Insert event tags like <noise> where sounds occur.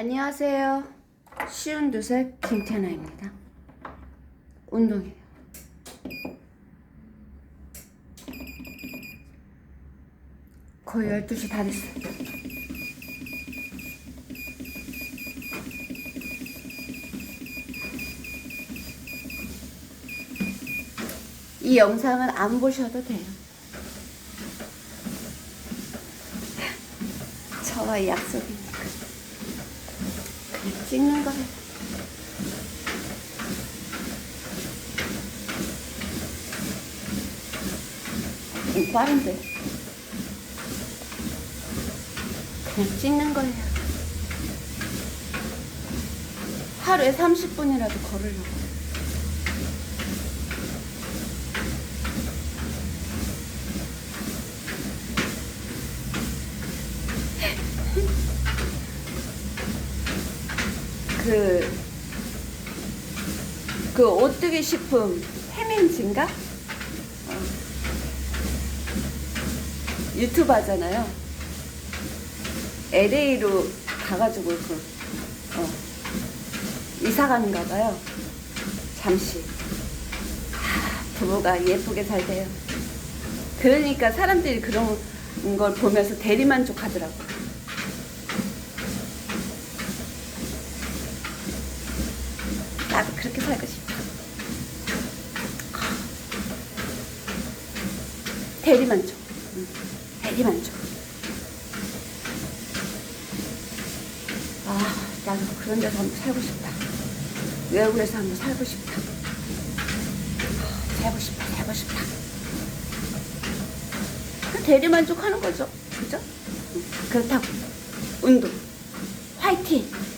안녕하세요. 쉬운 두색 김태나입니다. 운동이에요. 거의 12시 다 됐어요. 이 영상은 안 보셔도 돼요. <laughs> 저와의 약속이니까. 찍는 거예요. 좀 빠른데. 그냥 찍는 거예요. 하루에 30분이라도 걸으려고. <laughs> 그, 그 오뚜기 식품 해민지인가? 어. 유튜브 하잖아요. LA로 가가지고 그, 어, 이사 가는가 봐요. 잠시. 아, 부부가 예쁘게 잘 돼요. 그러니까 사람들이 그런 걸 보면서 대리만족 하더라고. 나도 그렇게 살고 싶어. 대리만족. 응, 대리만족. 아, 나도 그런 데서 한번 살고 싶다. 외국에서 한번 살고 싶다. 아, 살고 싶다, 살고 싶다. 그 대리만족 하는 거죠. 그죠? 응, 그렇다고. 운동. 화이팅!